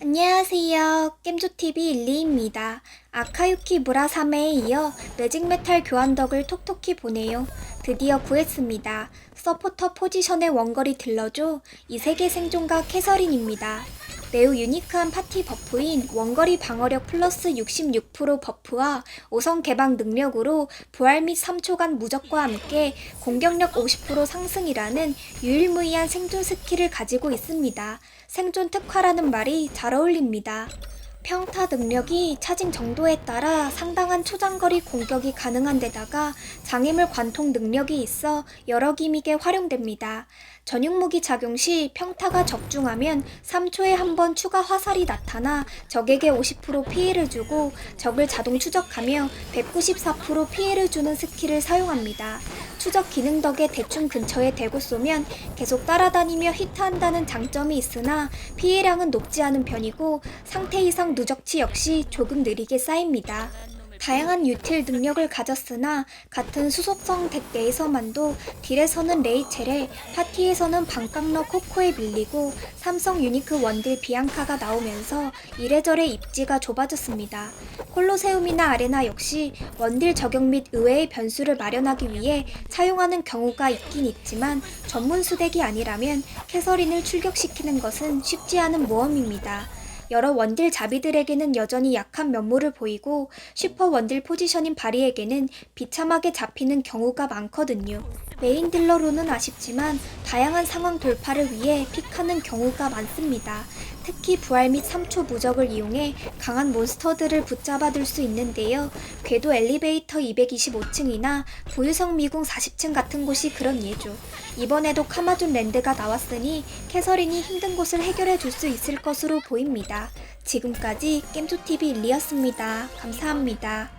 안녕하세요. 겜조TV 일리입니다. 아카유키 무라사메에 이어 매직메탈 교환덕을 톡톡히 보내요. 드디어 구했습니다. 서포터 포지션의 원거리 딜러죠. 이 세계 생존가 캐서린입니다. 매우 유니크한 파티 버프인 원거리 방어력 플러스 66% 버프와 5성 개방 능력으로 부활 및 3초간 무적과 함께 공격력 50% 상승이라는 유일무이한 생존 스킬을 가지고 있습니다. 생존 특화라는 말이 잘 어울립니다. 평타 능력이 차징 정도에 따라 상당한 초장거리 공격이 가능한 데다가 장애물 관통 능력이 있어 여러 기믹에 활용됩니다. 전육무기 작용 시 평타가 적중하면 3초에 한 번 추가 화살이 나타나 적에게 50% 피해를 주고 적을 자동 추적하며 194% 피해를 주는 스킬을 사용합니다. 추적 기능 덕에 대충 근처에 대고 쏘면 계속 따라다니며 히트한다는 장점이 있으나 피해량은 높지 않은 편이고 상태 이상 누적치 역시 조금 느리게 쌓입니다. 다양한 유틸 능력을 가졌으나 같은 수속성 덱 내에서만도 딜에서는 레이첼에 파티에서는 방깡러 코코에 밀리고 삼성 유니크 원딜 비앙카가 나오면서 이래저래 입지가 좁아졌습니다. 콜로세움이나 아레나 역시 원딜 저격 및 의외의 변수를 마련하기 위해 사용하는 경우가 있긴 있지만 전문 수덱이 아니라면 캐서린을 출격시키는 것은 쉽지 않은 모험입니다. 여러 원딜 자비들에게는 여전히 약한 면모를 보이고 슈퍼 원딜 포지션인 바리에게는 비참하게 잡히는 경우가 많거든요. 메인 딜러로는 아쉽지만 다양한 상황 돌파를 위해 픽하는 경우가 많습니다. 특히 부활 및 3초 무적을 이용해 강한 몬스터들을 붙잡아둘 수 있는데요. 궤도 엘리베이터 225층이나 부유성 미궁 40층 같은 곳이 그런 예죠. 이번에도 카마존 랜드가 나왔으니 캐서린이 힘든 곳을 해결해 줄 수 있을 것으로 보입니다. 지금까지 겜조TV 일리였습니다. 감사합니다.